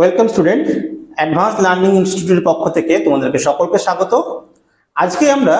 Welcome student advance learning ইনস্টিটিউটের পক্ষ থেকে তোমাদেরকে সকলকে স্বাগত। আজকে আমরা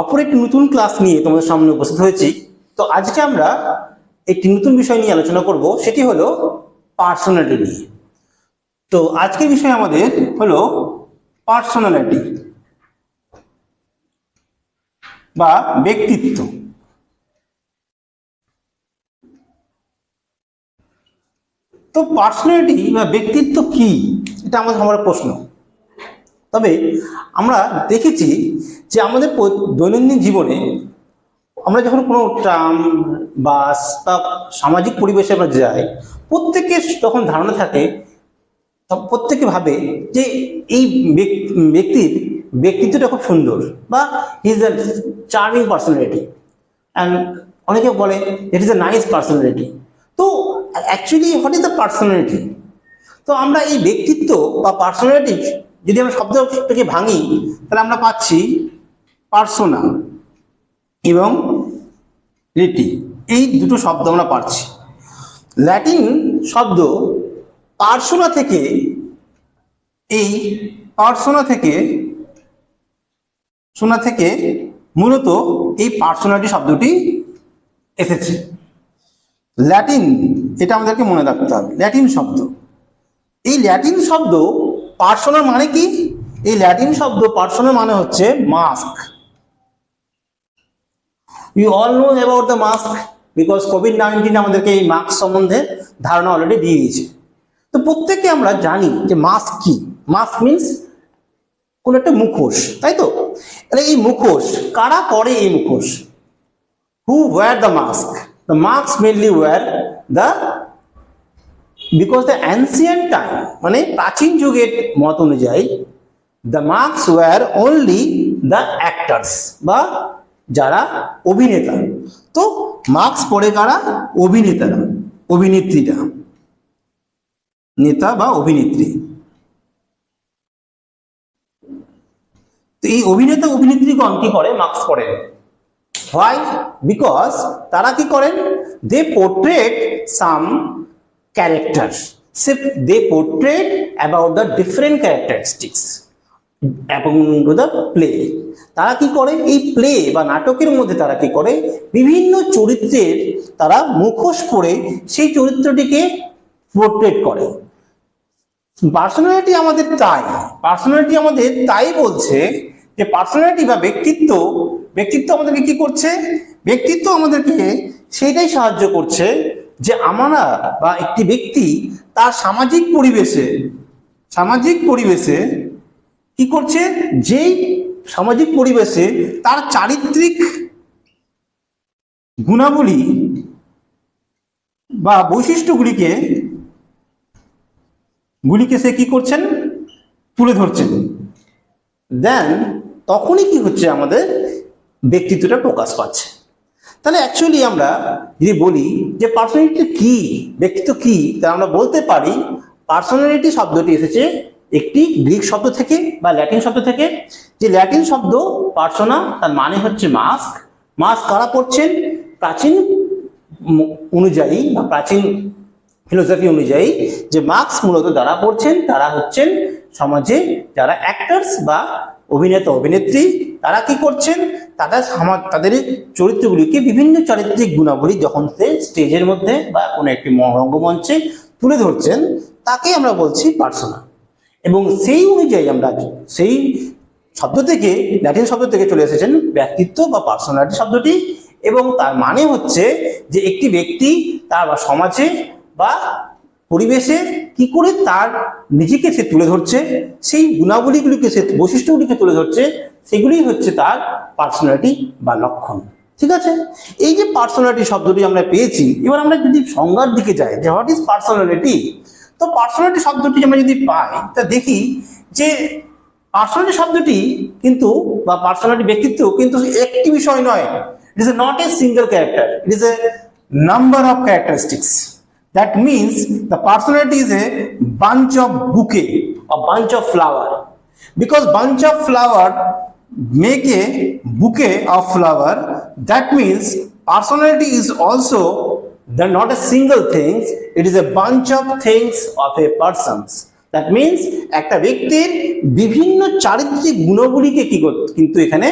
অপর একটি নতুন ক্লাস নিয়ে তোমাদের সামনে উপস্থিত হয়েছি। তো আজকে আমরা একটি নতুন বিষয় নিয়ে আলোচনা করব, সেটি হলো পার্সোনালিটি নিয়ে। তো আজকের বিষয় আমাদের হলো পার্সোনালিটি বা ব্যক্তিত্ব। তো পার্সোনালিটি বা ব্যক্তিত্ব কি? এটা আমাদের আমার প্রশ্ন। তবে আমরা দেখেছি যে আমাদের দৈনন্দিন জীবনে আমরা যখন কোনো ট্রাম, বাস বা সামাজিক পরিবেশে আমরা যাই প্রত্যেকের তখন ধারণা থাকে প্রত্যেকে ভাবে যে এই ব্যক- ব্যক্তির ব্যক্তিত্বটা খুব সুন্দর বা is a charming personality and অনেকে বলে it is a nice personality তো actually what is the personality তো আমরা এই ব্যক্তিত্ব বা পার্সোনালিটি যদি আমরা শব্দটাকে ভাঙি, তাহলে আমরা পাচ্ছি পার্সোনা এবং রিটি। এই দুটো শব্দ আমরা পাচ্ছি। ল্যাটিন শব্দ পার্সোনা থেকে, এই পার্সোনা থেকে সোনা থেকে মূলত এই পার্সোনালিটি শব্দটি এসেছে। ল্যাটিন, এটা আমাদেরকে মনে রাখতে হবে, ল্যাটিন শব্দ। এই ল্যাটিন শব্দ পার্সোনাল মানে কি? এই ল্যাটিন শব্দ পার্সোনাল মানে হচ্ছে mask. You all know about the mask because Covid nineteen আমাদেরকে এই মাস্ক সম্বন্ধে ধারণা অলরেডি দিয়ে দিয়েছে। তো প্রত্যেকে আমরা জানি যে মাস্ক কি? মাস্ক মিন্স কোন একটা মুখোশ, তাই তো? তাহলে এই মুখোশ, কারা পরে এই মুখোশ? Who wear the mask the mask mainly wear the because the ancient time মানে প্রাচীন যুগের মত অনুযায়ী the mask wear only the actors বা যারা অভিনেতা। তো মার্কস পড়ে কারা? অভিনেতারা, অভিনেত্রীরা। নেতা বা অভিনেত্রী। তো এই অভিনেতা অভিনেত্রীগণ কি করে? মার্কস পড়েন। হোয়াই বিকজ তারা কি করেন? They portrait some say they portrait about the different characteristics এবং দ্য প্লে তারা কি করে? এই প্লে বা নাটকের মধ্যে তারা কি করে? বিভিন্ন চরিত্রের তারা মুখোশ করে সেই চরিত্রটিকে পোর্ট্রেট করে। পার্সোনালিটি আমাদের তাই। পার্সোনালিটি আমাদের তাই বলছে যে পার্সোনালিটি বা ব্যক্তিত্ব ব্যক্তিত্ব আমাদেরকে কি করছে? ব্যক্তিত্ব আমাদেরকে সেইটাই সাহায্য করছে যে আমরা বা একটি ব্যক্তি তার সামাজিক পরিবেশে সামাজিক পরিবেশে কি করছে? যেই সামাজিক পরিবেশে তার চারিত্রিক গুণাবলী বা বৈশিষ্ট্যগুলিকে, গুলিকে সে কি করছেন? তুলে ধরছেন। দেন তখনই কি হচ্ছে আমাদের? ব্যক্তিত্বটা প্রকাশ পাচ্ছে। তাহলে অ্যাকচুয়ালি আমরা যদি বলি যে পার্সোনালিটি কি, ব্যক্তিত্ব কি তা আমরা বলতে পারি পার্সোনালিটি শব্দটি এসেছে একটি গ্রিক শব্দ থেকে বা ল্যাটিন শব্দ থেকে। যে ল্যাটিন শব্দ পার্সোনা তার মানে হচ্ছে মাস্ক মাস্ক কারা পড়ছেন? প্রাচীন অনুযায়ী বা প্রাচীন ফিলোসফি অনুযায়ী যে মার্কস মূলত যারা পড়ছেন, তারা হচ্ছেন সমাজে যারা অ্যাক্টার্স বা অভিনেতা, অভিনেত্রী, তারা কি করছেন? তাদের সমাজ, তাদের চরিত্রগুলিকে বিভিন্ন চারিত্রিক গুণাবলী যখন সে স্টেজের মধ্যে বা কোনো একটি রঙ্গমঞ্চে তুলে ধরছেন, তাকে আমরা বলছি পার্সোনা এবং সেই অনুযায়ী আমরা, সেই শব্দ থেকে, ল্যাটিন শব্দ থেকে চলে এসেছেন ব্যক্তিত্ব বা পার্সোনালিটি শব্দটি। এবং তার মানে হচ্ছে যে একটি ব্যক্তি তার বা সমাজে বা পরিবেশে কি করে তার নিজেকে সে তুলে ধরছে, সেই গুণাবলীগুলিকে সে বৈশিষ্ট্যগুলিকে তুলে ধরছে সেগুলি হচ্ছে তার পার্সোনালিটি বা লক্ষণ। ঠিক আছে? এই যে পার্সোনালিটি শব্দটি আমরা পেয়েছি, এবার আমরা যদি সংজ্ঞার দিকে যাই, যে হোয়াট ইজ পার্সোনালিটি তো পার্সোনালিটি শব্দটি আমরা যদি পাই, তা দেখি যে পার্সোনালিটি শব্দটি কিন্তু, বা পার্সোনালিটি ব্যক্তিত্ব কিন্তু একটি বিষয় নয়। It is not a single character it is a number of characteristics That means the personality is a bunch of bouquet, a bunch of flower. Because bunch of flower make a bouquet of flower, that means personality is also they're not a single things it is a bunch of things of a persons that means একটা ব্যক্তির বিভিন্ন চারিত্রিক গুণগুলিকে কি কিন্তু এখানে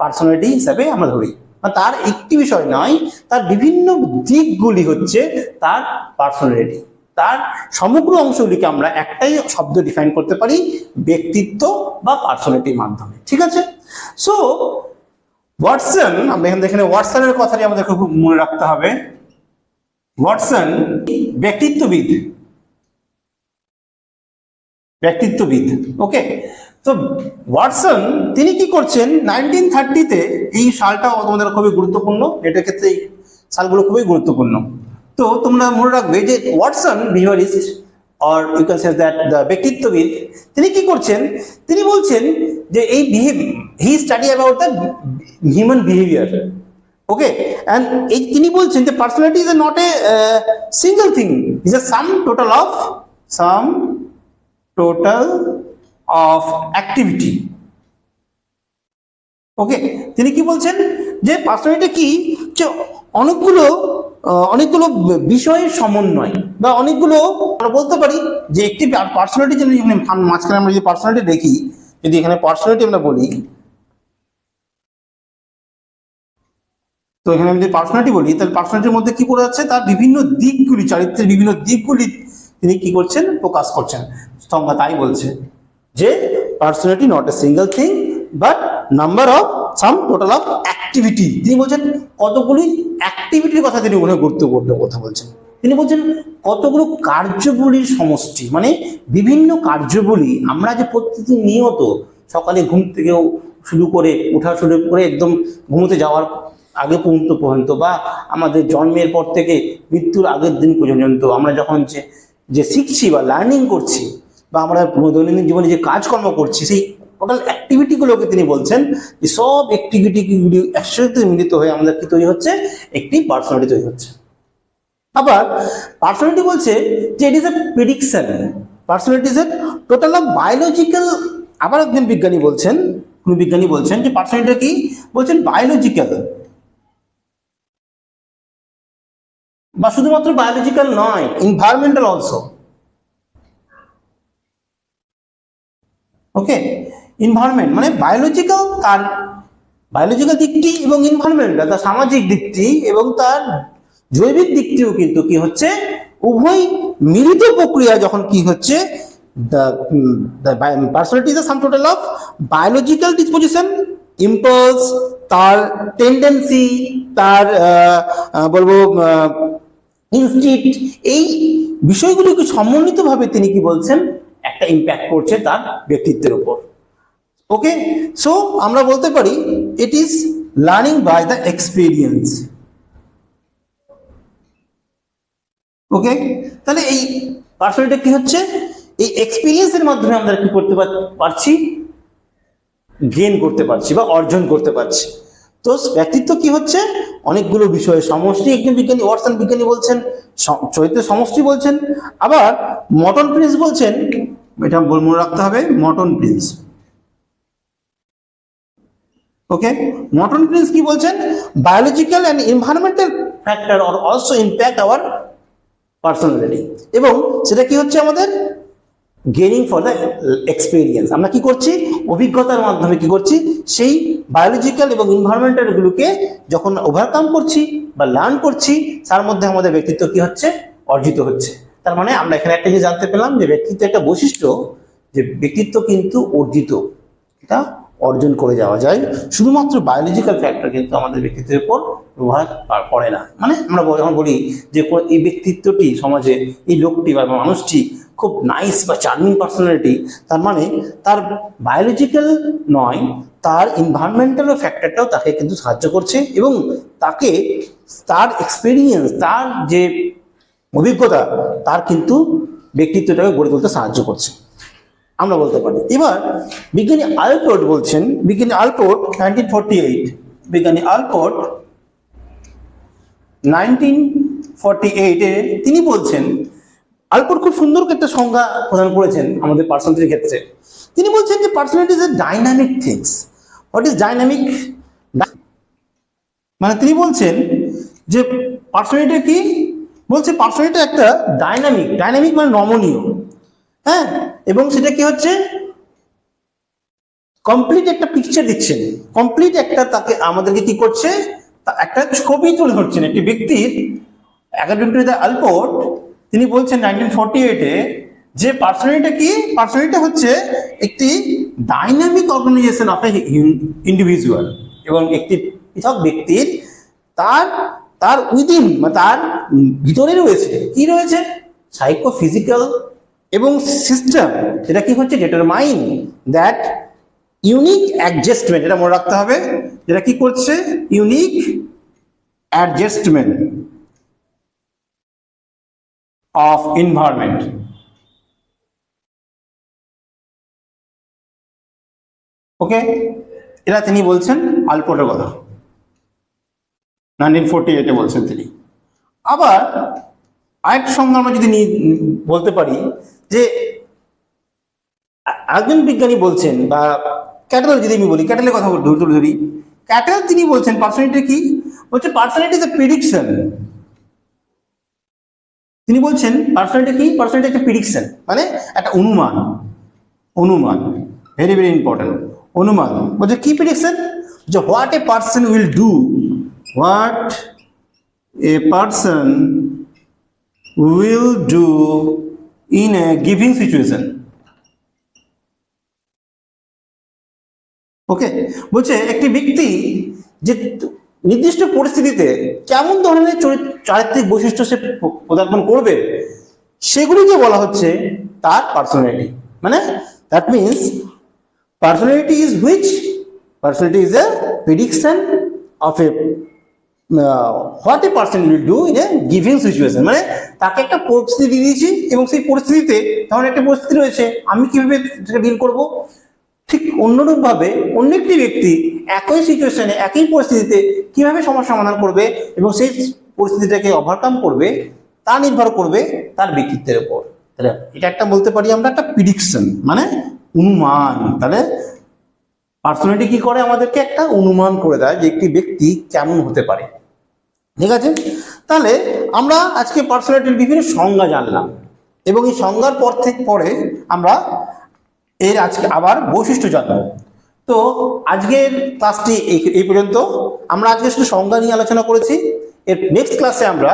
personality হিসাবে আমরা ধরি তার একটি বিষয় নয়, তার বিভিন্ন দিকগুলি হচ্ছে তার পার্সোনালিটি তার সমগ্র অংশগুলিকে আমরা একটাই শব্দ ডিফাইন করতে পারি, ব্যক্তিত্ব বা পার্সোনালিটির মাধ্যমে। ঠিক আছে? সো ওয়াটসন আমরা এখানে এখানে ওয়াটসনের কথাটি আমাদের খুব মনে রাখতে হবে। ওয়াটসন ব্যক্তিত্ববিদ। ব্যক্তিত্ববিদ ওকে তো ওয়াটসন, তিনি কি করছেন? নাইনটিন থার্টিতে এই সালটা তোমাদের খুবই গুরুত্বপূর্ণ। এটার ক্ষেত্রে এই সালগুলো খুবই গুরুত্বপূর্ণ। তো তোমরা মনে রাখবে যে Watson behaviourist or you can say that the ব্যক্তিত্ববিদ, তিনি কি করছেন? তিনি বলছেন যে এই behave he study about the human behaviour okay and এই তিনি বলছেন যে personality is a not a single thing is a sum total of sum total of activity okay তিনি কি বলছেন? যে পার্সোনালিটি কি? যে অনেকগুলো অনেকগুলো বিষয়ের সমন্বয় বা অনেকগুলো, আমরা বলতে পারি যে একটি পার্সোনালিটি এখানে মাঝখানে আমরা যদি পার্সোনালিটি দেখি, যদি এখানে পার্সোনালিটি আমরা বলি, তো এখানে আমি যদি পার্সোনালিটি বলি, তাহলে পার্সোনালিটির মধ্যে কি পড়ে যাচ্ছে? তার বিভিন্ন দিকগুলি, চারিত্রের বিভিন্ন দিকগুলি তিনি কি করছেন? প্রকাশ করছেন। স্তম্ভা তাই বলছে। যে personality not a single thing but number of sum total of activity তিনি বলছেন, কতগুলি অ্যাক্টিভিটির কথা তিনি মনে গুরুত্বপূর্ণ কথা বলছেন। তিনি বলছেন, কতগুলো কার্যবলীর সমষ্টি মানে বিভিন্ন কার্যবলী আমরা যে প্রতিদিন নিয়ত সকালে ঘুম থেকেও শুরু করে ওঠা শুরু করে একদম ঘুমোতে যাওয়ার আগে পর্যন্ত পর্যন্ত বা আমাদের জন্মের পর থেকে মৃত্যুর আগের দিন পর্যন্ত আমরা যখন যে শিখছি বা লার্নিং করছি বা আমরা দৈনন্দিন জীবনে যে কাজকর্ম করছি, সেই টোটাল অ্যাক্টিভিটিগুলোকে তিনি বলছেন যে সব অ্যাক্টিভিটিগুলি একসাথে মিলিত হয়ে আমাদের কি তৈরি হচ্ছে? একটি পার্সোনালিটি তৈরি হচ্ছে। আবার পার্সোনালিটি বলছে যে it is a prediction personality is a total of biological আবার একজন বিজ্ঞানী বলছেন, কোন বিজ্ঞানী বলছেন যে পার্সোনালিটি কি? বলছেন বায়োলজিক্যাল বা শুধুমাত্র বায়োলজিক্যাল নয় এনভায়রনমেন্টাল অলসো ওকে এনভায়রনমেন্ট মানে বায়োলজিক্যাল তার বায়োলজিক্যাল দিকটি এবং এনভায়রনমেন্টাল তার সামাজিক দিকটি এবং তার জৈবিক দিকটিও কিন্তু কি হচ্ছে? উভয় মিলিত প্রক্রিয়া যখন কি হচ্ছে, the the personality is a sum total of biological তার টেন্ডেন্সি তার বলব ইনস্টিট এই বিষয়গুলোকে সমন্বিতভাবে তিনি কি বলছেন? একটা ইম্প্যাক্ট করছে তার ব্যক্তিত্বের উপর। ওকে সো আমরা বলতে পারি it is learning by the experience okay তাহলে এই পার্সোনালিটি কি হচ্ছে? এই এক্সপিরিয়েন্সের মাধ্যমে আমরা কি করতে পারছি? গেন করতে পারছি বা অর্জন করতে পারছি। তো ব্যক্তিত্ব কি হচ্ছে? অনেকগুলো বিষয়ে সমষ্টি, একজন বিজ্ঞানী, ওয়াটসন বিজ্ঞানী বলছেন চরিত্রের সমষ্টি বলছেন, আবার মটন প্রিন্স বলছেন এটা মনে রাখতে হবে, Morton Prince. Okay Morton Prince কি বলছেন? Biological and environmental factor or also impact our personality এবং সেটা কি হচ্ছে আমাদের? গেনিং ফর দ্য এক্সপিরিয়েন্স আমরা কি করছি? অভিজ্ঞতার মাধ্যমে কি করছি? সেই বায়োলজিক্যাল এবং এনভায়রনমেন্টালগুলোকে যখন ওভারকাম করছি বা লার্ন করছি, তার মধ্যে আমাদের ব্যক্তিত্ব কি হচ্ছে? অর্জিত হচ্ছে। তার মানে আমরা এখানে একটা জিনিস জানতে পেলাম যে ব্যক্তিত্ব একটা বৈশিষ্ট্য যে ব্যক্তিত্ব কিন্তু অর্জিত, এটা অর্জন করে যাওয়া যায়। শুধুমাত্র বায়োলজিক্যাল ফ্যাক্টর কিন্তু আমাদের ব্যক্তিত্বের উপর প্রভাব পড়ে না। মানে আমরা যখন বলি যে এই ব্যক্তিত্বটি সমাজে, এই লোকটি বা মানুষটি খুব নাইস বা চার্মিং পার্সোনালিটি তার মানে তার বায়োলজিক্যাল নয়, তার এনভায়রনমেন্টাল ফ্যাক্টরটাও তাকে কিন্তু সাহায্য করছে এবং তাকে তার এক্সপিরিয়েন্স তার যে অভিজ্ঞতা, তার কিন্তু ব্যক্তিত্বটাকে গড়ে তুলতে সাহায্য করছে। আমরা বলতে পারি। এবার বিজ্ঞানী আলপোর্ট বলছেন, বিজ্ঞানী আলপোর্ট নাইনটিন ফোরটি এইট বিজ্ঞানী আলপোর্ট নাইনটিন ফর্টি এইটে তিনি বলছেন আলপোর্ট খুব সুন্দর একটা সংজ্ঞা প্রদান করেছেন আমাদের পার্সোনালিটির ক্ষেত্রে। তিনি বলছেন যে personality is a dynamic things what is dynamic মানে তিনি বলছেন যে পার্সোনালিটি কি? বলছে পার্সোনালিটি একটা ডাইনামিক ডাইনামিক মানে নমনীয়। হ্যাঁ? এবং সেটা কি হচ্ছে? কমপ্লিট একটা পিকচার দিচ্ছেন। কমপ্লিট একটা তাকে আমাদেরকে কি করছে? একটা ছবি তুলে ধরছেন একটি ব্যক্তির অ্যাকাডেমিক টু দ্য তিনি বলছেন নাইনটিন ফর্টি এইটে যে পার্সোনালিটি কি? পার্সোনালিটি হচ্ছে একটি dynamic organisation of a individual এবং একটি পৃথক ব্যক্তির তার তার উইদিন বা তার ভিতরে রয়েছে। কি রয়েছে? সাইকো ফিজিক্যাল এবং সিস্টেম যেটা কি হচ্ছে? ডিটারমাইন দ্যাট ইউনিক অ্যাডজাস্টমেন্ট এটা মনে রাখতে হবে, যেটা কি করছে? Unique adjustment of environment okay এটা তিনি বলছেন আলপোর্টের কথা নাইনটিন ফোরটি এইটে বলছেন তিনি। আবার আরেকটা সঙ্গে আমরা যদি বলতে পারি যে একজন বিজ্ঞানী বলছেন, বা ক্যাটেল যদি আমি বলি, ক্যাটেলের কথা ধরে তুলে ধরি, ক্যাটেল তিনি বলছেন পার্সোনালিটি কি? বলছে পার্সোনালিটি এ প্রিডিকশন তিনি বলছেন পার্সোনালিটি কি? পার্সোনালিটি একটা প্রিডিকশন মানে একটা অনুমান। অনুমান ভেরি ভেরি ইম্পর্টেন্ট অনুমান। বলছে কি প্রিডিকশন যে what a person will do what a person will do in a giving situation okay বলছে, একটি ব্যক্তি যে নির্দিষ্ট পরিস্থিতিতে কেমন ধরনের চরিত- চারিত্রিক বৈশিষ্ট্য সে প- প্রদর্শন করবে, সেগুলিকে বলা হচ্ছে তার পার্সোনালিটি মানে that means personality is which personality is a prediction of a what a person will do in a giving situation মানে তাকে একটা পরিস্থিতি দিয়েছি এবং সেই পরিস্থিতিতে ধরুন একটা পরিস্থিতি রয়েছে, আমি কীভাবে সেটা ডিল করব? ঠিক অন্যরূপ ভাবে অন্য একটি ব্যক্তি একই সিচুয়েশনে একই পরিস্থিতিতে কীভাবে সমস্যা সমাধান করবে এবং সেই পরিস্থিতিটাকে ওভারকাম করবে, তা নির্ভর করবে তার ব্যক্তিত্বের উপর। তাহলে এটা একটা বলতে পারি আমরা একটা প্রিডিকশন মানে অনুমান। তাহলে পার্সোনালিটি কি করে আমাদেরকে একটা অনুমান করে দেয় যে একটি ব্যক্তি কেমন হতে পারে। ঠিক আছে? তাহলে আমরা আজকে পার্সোনালিটির বিভিন্ন সংজ্ঞা জানলাম এবং এই সংজ্ঞার পর থেকে পরে আমরা এর আজকে আবার বৈশিষ্ট্য জানব। তো আজকের ক্লাসটি এই পর্যন্ত। আমরা আজকে শুধু সংজ্ঞা নিয়ে আলোচনা করেছি। এর নেক্সট ক্লাসে আমরা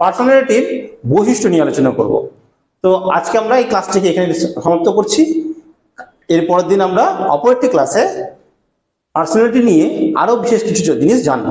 পার্সোনালিটির বৈশিষ্ট্য নিয়ে আলোচনা করব। তো আজকে আমরা এই ক্লাসটিকে এখানে সমাপ্ত করছি। এর পরের দিন আমরা অপর একটি ক্লাসে পার্সোনালিটি নিয়ে আরও বিশেষ কিছু জিনিস জানব।